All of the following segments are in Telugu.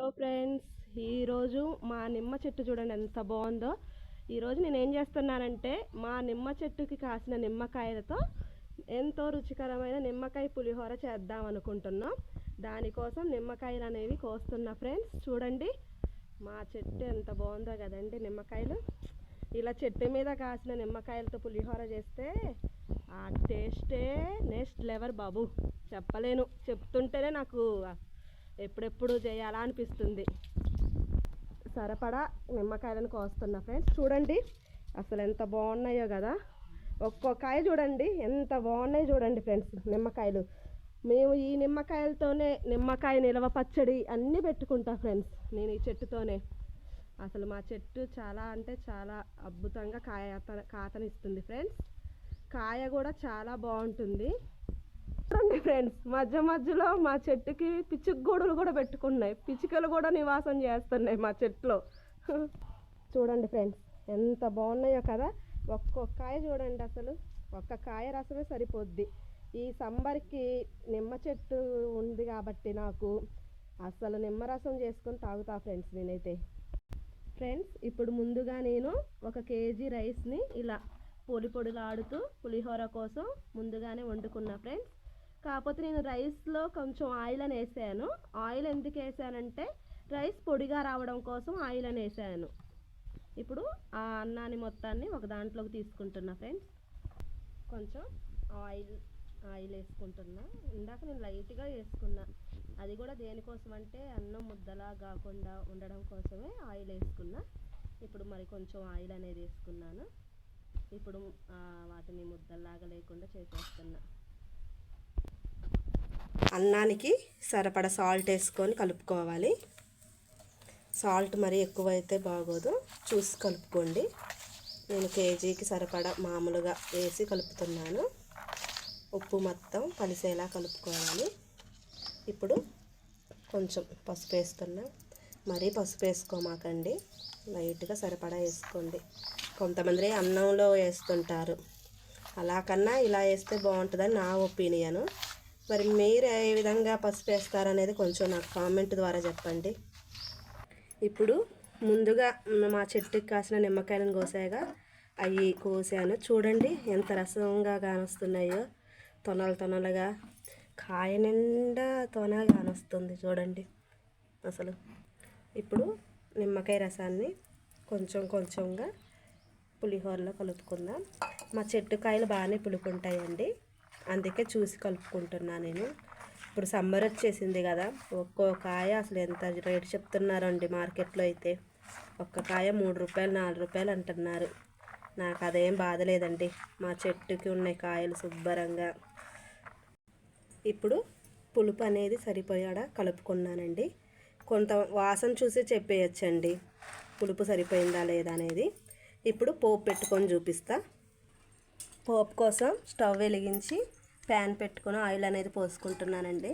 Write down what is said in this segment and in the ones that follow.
హలో ఫ్రెండ్స్ ఈరోజు మా నిమ్మ చెట్టు చూడండి ఎంత బాగుందో. ఈరోజు నేను ఏం చేస్తున్నానంటే మా నిమ్మ చెట్టుకి కాసిన నిమ్మకాయలతో ఎంతో రుచికరమైన నిమ్మకాయ పులిహోర చేద్దాం అనుకుంటున్నాం. దానికోసం నిమ్మకాయలు అనేవి కోస్తున్నా ఫ్రెండ్స్. చూడండి మా చెట్టు ఎంత బాగుందో కదండి నిమ్మకాయలు. ఇలా చెట్టు మీద కాసిన నిమ్మకాయలతో పులిహోర చేస్తే ఆ టేస్టే నెక్స్ట్ లెవర్ బాబు. చెప్పలేను. చెప్తుంటేనే నాకు ఎప్పుడెప్పుడు చేయాలా అనిపిస్తుంది సరిపడా నిమ్మకాయలను కోస్తున్నా ఫ్రెండ్స్. చూడండి అసలు ఎంత బాగున్నాయో కదా. ఒక్కో కాయ చూడండి ఎంత బాగున్నాయి చూడండి ఫ్రెండ్స్ నిమ్మకాయలు. మేము ఈ నిమ్మకాయలతోనే నిమ్మకాయ నిలవ పచ్చడి అన్నీ పెట్టుకుంటా ఫ్రెండ్స్ నేను ఈ చెట్టుతోనే. అసలు మా చెట్టు చాలా అంటే చాలా అద్భుతంగా కాయ కాతనిస్తుంది ఫ్రెండ్స్. కాయ కూడా చాలా బాగుంటుంది. చూడండి ఫ్రెండ్స్ మధ్య మధ్యలో మా చెట్టుకి పిచ్చుక గూడులు కూడా పెట్టుకున్నాయి. పిచ్చుకలు కూడా నివాసం చేస్తున్నాయి మా చెట్లో. చూడండి ఫ్రెండ్స్ ఎంత బాగున్నాయో కదా. ఒక్కొక్క కాయ చూడండి అసలు. ఒక్క కాయ రసమే సరిపోద్ది. ఈ సంబర్కి నిమ్మ చెట్టు ఉంది కాబట్టి నాకు అసలు నిమ్మరసం చేసుకొని తాగుతా ఫ్రెండ్స్ నేనైతే. ఫ్రెండ్స్ ఇప్పుడు ముందుగా నేను ఒక కేజీ రైస్ని ఇలా పొడి పొడిలాడుతూ పులిహోర కోసం ముందుగానే వండుకున్నా ఫ్రెండ్స్ కాకపోతే నేను రైస్లో కొంచెం ఆయిల్ అని వేసాను ఆయిల్ ఎందుకు వేసానంటే రైస్ పొడిగా రావడం కోసం ఆయిల్ అని వేసాను ఇప్పుడు ఆ అన్నాన్ని మొత్తాన్ని ఒక దాంట్లోకి తీసుకుంటున్నా ఫ్రెండ్స్. కొంచెం ఆయిల్ ఆయిల్ వేసుకుంటున్నా. ఇందాక నేను లైట్గా వేసుకున్నా. అది కూడా దేనికోసం అంటే అన్నం ముద్దలా కాకుండా ఉండడం కోసమే ఆయిల్ వేసుకున్నా. ఇప్పుడు మరి కొంచెం ఆయిల్ అనేది వేసుకున్నాను. ఇప్పుడు వాటిని ముద్దలాగా లేకుండా చేసేస్తున్నా. అన్నానికి సరిపడ సాల్ట్ వేసుకొని కలుపుకోవాలి. సాల్ట్ మరీ ఎక్కువైతే బాగోదు. చూసి కలుపుకోండి. నేను కేజీకి సరిపడా మామూలుగా వేసి కలుపుతున్నాను. ఉప్పు మొత్తం కలిసేలా కలుపుకోవాలి. ఇప్పుడు కొంచెం పసుపు వేస్తున్నా. మరీ పసుపు వేసుకోమాకండి. లైట్గా సరిపడా వేసుకోండి. కొంతమంది అన్నంలో వేస్తుంటారు. అలా కన్నా ఇలా వేస్తే బాగుంటుందని నా ఒపీనియన్. మరి మీరు ఏ విధంగా పసుపు వేస్తారనేది కొంచెం నాకు కామెంట్ ద్వారా చెప్పండి. ఇప్పుడు ముందుగా మా చెట్టుకి కాసిన నిమ్మకాయలను కోసాగా అవి కోసాను. చూడండి ఎంత రసంగా కానొస్తున్నాయో తొనలు తొనలుగా. కాయ నిండా తొన కానొస్తుంది చూడండి అసలు. ఇప్పుడు నిమ్మకాయ రసాన్ని కొంచెం కొంచెంగా పులిహోరలో కలుపుకుందాం. మా చెట్టు కాయలు బాగానే పులుకుంటాయండి అందుకే చూసి కలుపుకుంటున్నాను నేను. ఇప్పుడు సమ్మర్ వచ్చేసింది కదా ఒక్కో కాయ అసలు ఎంత రేటు చెప్తున్నారండి మార్కెట్లో అయితే. ఒక్క కాయ మూడు రూపాయలు నాలుగు రూపాయలు అంటున్నారు. నాకు అదేం బాధ లేదండి. మా చెట్టుకి ఉన్నాయి కాయలు శుభ్రంగా. ఇప్పుడు పులుపు అనేది సరిపోయాడా కలుపుకున్నానండి. కొంత వాసన చూసి చెప్పేయచ్చండి. పులుపు సరిపోయిందా లేదా అనేది. ఇప్పుడు పోపు పెట్టుకొని చూపిస్తా. పోపు కోసం స్టవ్ వెలిగించి ప్యాన్ పెట్టుకుని ఆయిల్ అనేది పోసుకుంటున్నానండి.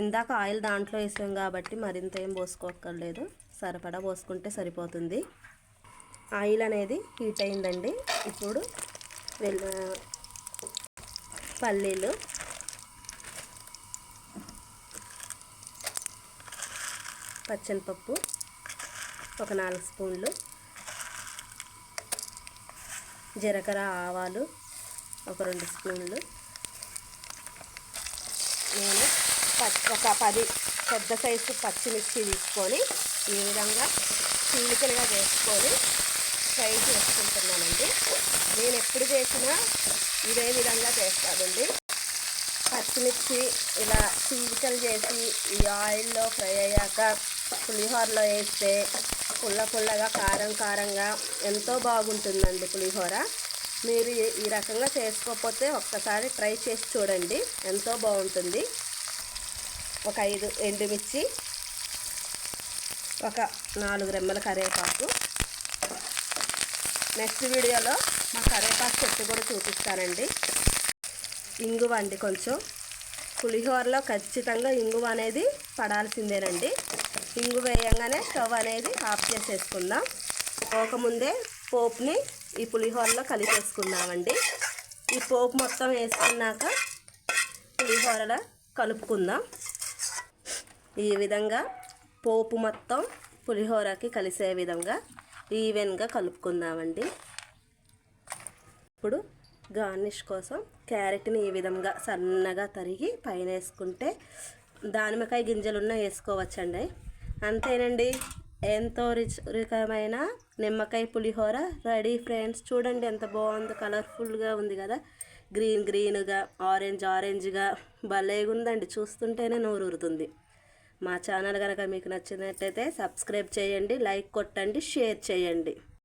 ఇందాక ఆయిల్ దాంట్లో వేసాం కాబట్టి మరింత ఏం పోసుకోక్కర్లేదు. సరిపడా పోసుకుంటే సరిపోతుంది. ఆయిల్ అనేది హీట్ అయిందండి. ఇప్పుడు వెల్ పల్లీలు. పచ్చనిపప్పు ఒక నాలుగు స్పూన్లు. జీలకర్ర ఆవాలు ఒక రెండు స్పూన్లు. నేను ఒక పది పెద్ద సైజు పచ్చిమిర్చి తీసుకొని ఈ విధంగా చీలికలుగా వేసుకొని ఫ్రై చేసుకుంటున్నానండి. నేను ఎప్పుడు చేసినా ఇదే విధంగా చేస్తానండి. పచ్చిమిర్చి ఇలా చీలికలు చేసి ఈ ఆయిల్లో ఫ్రై అయ్యాక పులిహోరలో వేస్తే పుల్ల పుల్లగా కారం కారంగా ఎంతో బాగుంటుందండి పులిహోర. మీరు ఈ- రకంగా చేసుకోకపోతే ఒక్కసారి ట్రై చేసి చూడండి. ఎంతో బాగుంటుంది. ఒక ఐదు ఎండుమిర్చి ఒక నాలుగు రెమ్మల కరివేపాకు. నెక్స్ట్ వీడియోలో మా కరివేపాకు చెట్టు కూడా చూపిస్తానండి. ఇంగువ అండి కొంచెం. పులిహోరలో ఖచ్చితంగా ఇంగువ అనేది పడాల్సిందేనండి. ఇంగు వేయంగానే స్టవ్ అనేది ఆఫ్ చేసేసుకుందాం. పోకముందే పోపుని ఈ పులిహోరలో కలిపేసుకుందామండి. ఈ పోపు మొత్తం వేసుకున్నాక పులిహోరలో కలుపుకుందాం. ఈ విధంగా పోపు మొత్తం పులిహోరకి కలిసే విధంగా ఈవెన్గా కలుపుకుందామండి. ఇప్పుడు గార్నిష్ కోసం క్యారెట్ని ఈ విధంగా సన్నగా తరిగి పైన వేసుకుంటే దానిమ్మకాయ గింజలున్న వేసుకోవచ్చండి. అంతేనండి. ఎంతో రుచి రుచికరమైన నిమ్మకాయ పులిహోర. Ready friends. చూడండి ఎంత బాగుంది. కలర్ఫుల్గా ఉంది కదా. గ్రీన్ గ్రీన్గా ఆరెంజ్ ఆరెంజ్గా. భలేగా ఉందండి చూస్తుంటేనే నోరు ఊరుతుంది మా ఛానల్ కనుక మీకు నచ్చినట్టయితే సబ్స్క్రైబ్ చేయండి లైక్ కొట్టండి షేర్ చేయండి.